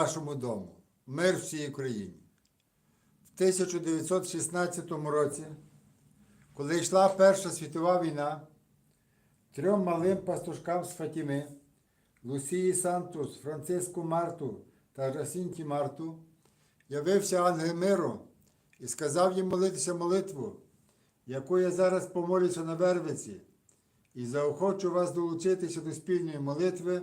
нашому дому, мир всій Україні. В 1916 році, коли йшла Перша світова війна, трьом малим пастушкам з Фатіми, Лусії Сантус, Франциску Марту та Жасінті Марту, явився ангел миру і сказав їм молитися молитву, яку я зараз помолюся на Вервиці, і заохочу вас долучитися до спільної молитви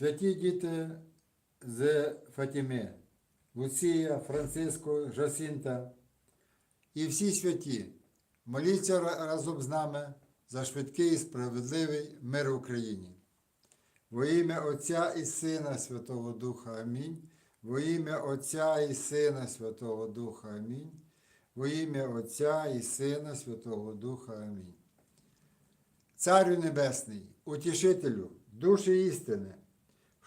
Святі діти з Фатіми, Луція, Франциско, Жасінта і всі святі, моліться разом з нами за швидкий і справедливий мир в Україні. Во ім'я Отця і Сина Святого Духа Амінь. Во ім'я Отця і Сина Святого Духа Амінь. Во ім'я Отця і Сина Святого Духа Амінь. Царю Небесний, утішителю, душі істини,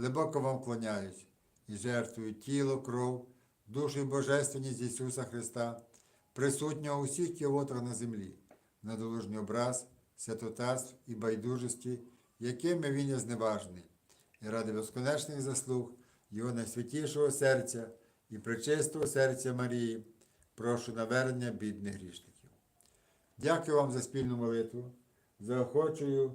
глибоко вам клоняюсь і жертвую тіло, кров, душу і божественність Ісуса Христа, присутнього у всіх кілотрах на землі, на долужний образ, святотатств і байдужості, якими він є зневажний, і ради безконечних заслуг Його найсвятішого серця і пречистого серця Марії, прошу навернення бідних грішників. Дякую вам за спільну молитву. Заохочую